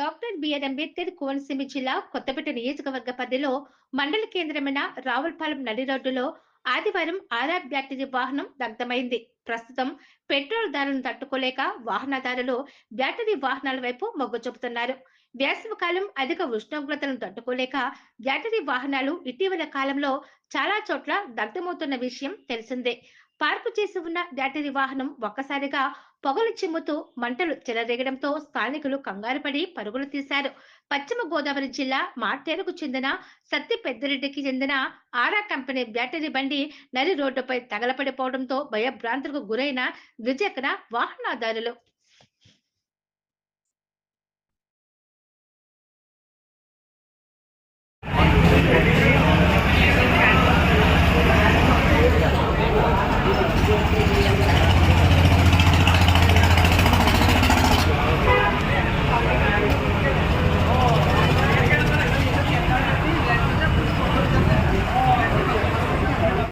Doctor BR Ambedkar Konaseema జిల్లా కొత్తపేట నియోజకవర్గ పరిధిలో మండల కేంద్రమైన రావులపాలెం నడి రోడ్డులో ఆదివారం ఆర్ఆర్ బ్యాటరీ వాహనం దగ్ధమైంది. ప్రస్తుతం పెట్రోల్ ధరలను తట్టుకోలేక వాహనదారులు బ్యాటరీ వాహనాల వైపు మొగ్గు చూపుతున్నారు. వేసవికాలం అధిక ఉష్ణోగ్రతలను తట్టుకోలేక బ్యాటరీ వాహనాలు ఇటీవల కాలంలో చాలా చోట్ల దగ్ధమవుతున్న విషయం తెలిసిందే. పార్కు చేసి ఉన్న బ్యాటరీ వాహనం ఒక్కసారిగా పొగలు చిమ్ముతూ మంటలు చెలరేగడంతో స్థానికులు కంగారుపడి పరుగులు తీశారు. పశ్చిమ గోదావరి జిల్లా మార్టేరుకు చెందిన సత్తి పెద్దిరెడ్డికి చెందిన ఆరా కంపెనీ బ్యాటరీ బండి నరి రోడ్డుపై తగలపడిపోవడంతో భయభ్రాంతులకు గురైన ద్విచక్ర వాహనదారులు